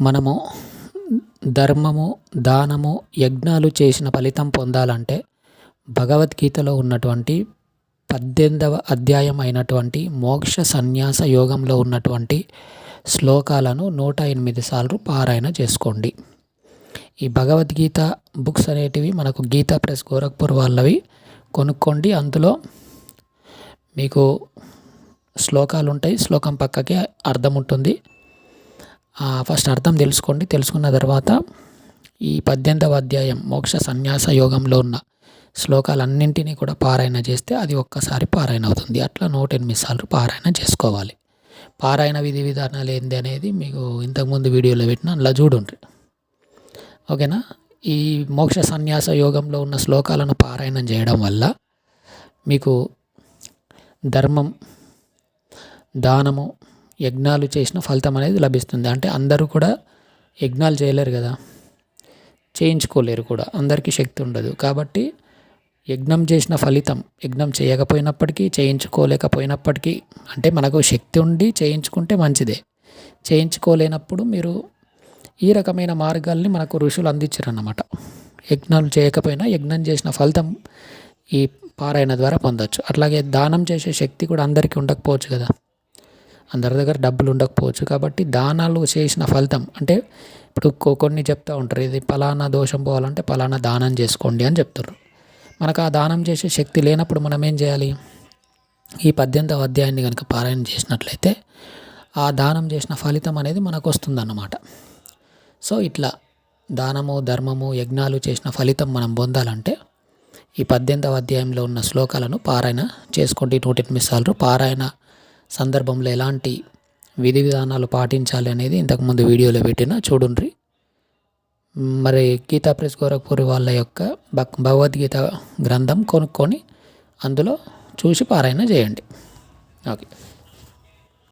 మనము ధర్మము దానము యజ్ఞాలు చేసిన ఫలితం పొందాలంటే భగవద్గీతలో ఉన్నటువంటి పద్దెనిమిదవ అధ్యాయం అయినటువంటి మోక్ష సన్యాస యోగంలో ఉన్నటువంటి శ్లోకాలను నూట ఎనిమిది సార్లు పారాయణ చేసుకోండి. ఈ భగవద్గీత బుక్స్ అనేటివి మనకు గీతా ప్రెస్ గోరఖ్పూర్ వాళ్ళవి కొనుక్కోండి. అందులో మీకు శ్లోకాలు ఉంటాయి శ్లోకం పక్కకి అర్థం ఉంటుంది ఫస్ట్ అర్థం తెలుసుకోండి. తెలుసుకున్న తర్వాత ఈ పద్దెనిమిదవ అధ్యాయం మోక్ష సన్యాస యోగంలో ఉన్న శ్లోకాలన్నింటినీ కూడా పారాయణ చేస్తే అది ఒక్కసారి పారాయణ అవుతుంది. అట్లా నూట ఎనిమిది సార్లు పారాయణ చేసుకోవాలి. పారాయణ విధి విధానాలు ఏంది అనేది మీకు ఇంతకుముందు వీడియోలో పెట్టిన అందులో చూడండి. ఓకేనా? ఈ మోక్ష సన్యాస యోగంలో ఉన్న శ్లోకాలను పారాయణం చేయడం వల్ల మీకు ధర్మం దానము యజ్ఞాలు చేసిన ఫలితం అనేది లభిస్తుంది. అంటే అందరూ కూడా యజ్ఞాలు చేయలేరు కదా. చేయించుకోలేరు కూడా. అందరికీ శక్తి ఉండదు. కాబట్టి యజ్ఞం చేసిన ఫలితం యజ్ఞం చేయకపోయినప్పటికీ చేయించుకోలేకపోయినప్పటికీ అంటే మనకు శక్తి ఉండి చేయించుకుంటే మంచిదే. చేయించుకోలేనప్పుడు మీరు ఈ రకమైన మార్గాల్ని మనకు ఋషులు అందించారన్నమాట. యజ్ఞాలు చేయకపోయినా యజ్ఞం చేసిన ఫలితం ఈ పారాయణ ద్వారా పొందొచ్చు. అట్లాగే దానం చేసే శక్తి కూడా అందరికీ ఉండకపోవచ్చు కదా. అందరి దగ్గర డబ్బులు ఉండకపోవచ్చు కాబట్టి దానాలు చేసిన ఫలితం అంటే ఇప్పుడు కొన్ని చెప్తూ ఉంటారు ఇది ఫలానా దోషం పోవాలంటే ఫలానా దానం చేసుకోండి అని చెప్తారు మనకు ఆ దానం చేసే శక్తి లేనప్పుడు మనం ఏం చేయాలి? ఈ పద్దెనిమిదవ అధ్యాయాన్ని కనుక పారాయణ చేసినట్లయితే ఆ దానం చేసిన ఫలితం అనేది మనకు వస్తుందన్నమాట. సో ఇట్లా దానము ధర్మము యజ్ఞాలు చేసిన ఫలితం మనం పొందాలంటే ఈ పద్దెనిమిదవ అధ్యాయంలో ఉన్న శ్లోకాలను పారాయణ చేసుకోండి. నూట ఎనిమిది సార్లు పారాయణ సందర్భంలో ఎలాంటి విధి విధానాలు పాటించాలి అనేది ఇంతకుముందు వీడియోలో పెట్టిన చూడండి మరి గీతా ప్రెస్ గోరఖ్పూర్ వాళ్ళ యొక్క భగవద్గీత గ్రంథం కొనుక్కొని అందులో చూసి పారాయణ చేయండి. ఓకే.